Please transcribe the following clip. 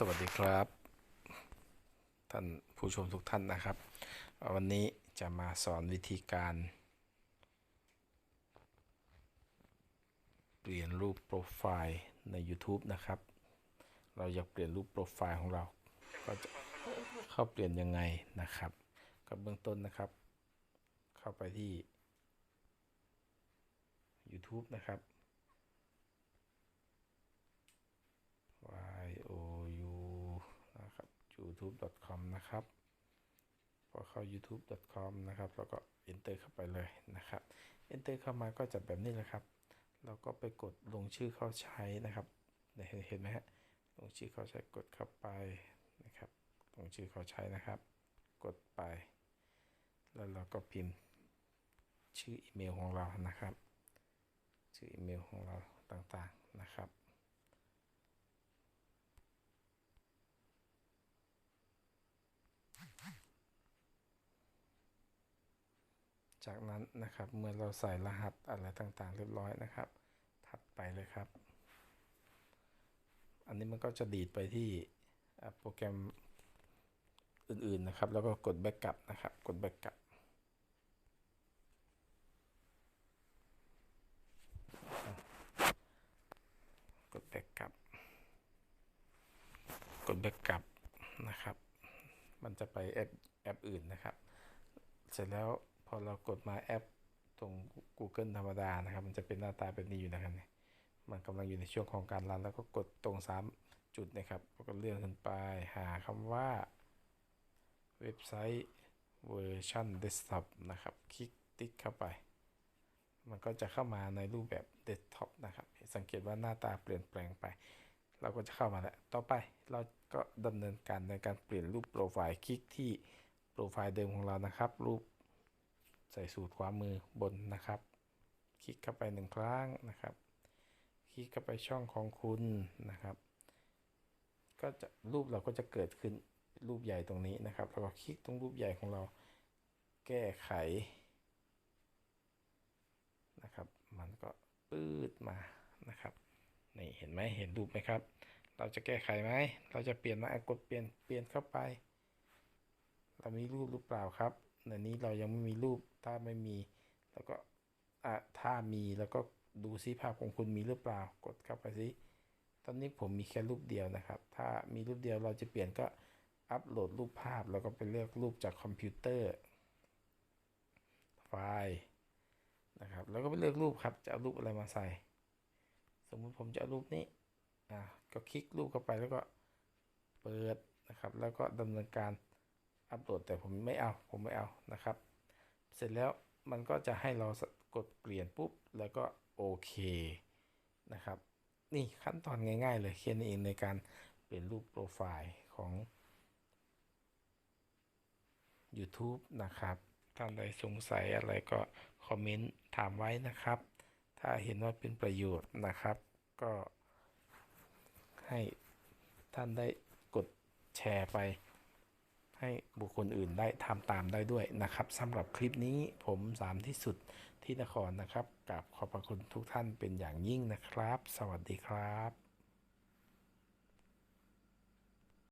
สวัสดีครับ ท่านผู้ชมทุกท่านนะครับ วันนี้จะมาสอนวิธีการ เปลี่ยนรูปโปรไฟล์ใน YouTube นะครับ เราอยากเปลี่ยนรูปโปรไฟล์ของเรา ก็จะเข้าเปลี่ยนยังไงนะครับ ก็เบื้องต้นนะครับ เข้าไปที่ YouTube นะครับ y o u นะครับ youtube.com นะครับพอเข้า youtube.com นะครับแล้วก็ enter เข้าไปเลยนะครับ enter เข้ามาก็จะแบบนี้เลยครับเราก็ไปกดลงชื่อเข้าใช้นะครับเห็นไหมฮะลงชื่อเข้าใช้กดเข้าไปนะครับลงชื่อเข้าใช้นะครับ กดไป แล้วเราก็พิมพ์ชื่ออีเมลของเรานะครับ ชื่ออีเมลของเราต่างๆนะครับ จากนั้นนะครับเมื่อเราใส่รหัสอะไรต่างๆ เรียบร้อยนะครับ ถัดไปเลยครับ อันนี้มันก็จะดีดไปที่อะโปรแกรมอื่นๆนะครับ แล้วก็กดแบ็กกลับนะครับ กดแบ็กกลับกดแบ็กกลับกดแบ็กกลับนะครับ มันจะไปแอปแอปอื่นนะครับ เสร็จแล้ว พอเรากดมาแอปตรง Google ธรรมดานะครับ มันจะเป็นหน้าตาแบบนี้อยู่นะครับเนี่ยมันกำลังอยู่ในช่วงของการรัน แล้วก็กดตรง 3 จุดนะครับแล้วก็เลื่อนขึ้นไปหาคำว่าเว็บไซต์เวอร์ชันเดสก์ท็อปนะครับ คลิกติ๊กเข้าไป มันก็จะเข้ามาในรูปแบบเดสก์ท็อปนะครับ สังเกตว่าหน้าตาเปลี่ยนแปลงไป เราก็จะเข้ามาแล้ว ต่อไปเราก็ดำเนินการในการเปลี่ยนรูปโปรไฟล์ คลิกที่โปรไฟล์เดิมของเรานะครับ รูป ใส่สูตรขวามือบนนะครับ คลิกเข้าไปหนึ่งครั้งนะครับ คลิกเข้าไปช่องของคุณนะครับ ก็จะรูปเราก็จะเกิดขึ้นรูปใหญ่ตรงนี้นะครับแล้วก็คลิกตรงรูปใหญ่ของเราแก้ไขนะครับ มันก็ปืดมานะครับนี่เห็นไหมเห็นรูปไหมครับ เราจะแก้ไขไหมเราจะเปลี่ยนไหมกดเปลี่ยนเปลี่ยนเข้าไป เรามีรูปหรือเปล่าครับ ในนี้เรายังไม่มีรูปถ้าไม่มีแล้วก็ถ้ามีแล้วก็ดูซิภาพของคุณมีหรือเปล่ากดเข้าไปซิตอนนี้ผมมีแค่รูปเดียวนะครับ ถ้ามีรูปเดียวเราจะเปลี่ยนก็อัปโหลดรูปภาพแล้วก็ไปเลือกรูปจากคอมพิวเตอร์ไฟล์นะครับแล้วก็ไปเลือกรูปครับจะเอารูปอะไรมาใส่ สมมุติผมจะเอารูปนี้อ่าก็คลิกรูปเข้าไปแล้วก็เปิดนะครับ แล้วก็ดำเนินการ อัปโหลดแต่ผมไม่เอาผมไม่เอานะครับ เสร็จแล้วมันก็จะให้เรากดเปลี่ยนปุ๊บ แล้วก็โอเคนะครับ นี่ขั้นตอนง่ายๆเลยแค่นี้เองในการเปลี่ยนรูปโปรไฟล์ของ YouTube นะครับท่านใดสงสัยอะไรก็คอมเมนต์ถามไว้นะครับ ถ้าเห็นว่าเป็นประโยชน์นะครับ ก็ให้ท่านได้กดแชร์ไป ให้บุคคลอื่นได้ทำตามได้ด้วยนะครับสำหรับคลิปนี้ผมสามที่สุดที่นครนะครับกับขอบพระคุณทุกท่านเป็นอย่างยิ่งนะครับ สวัสดีครับ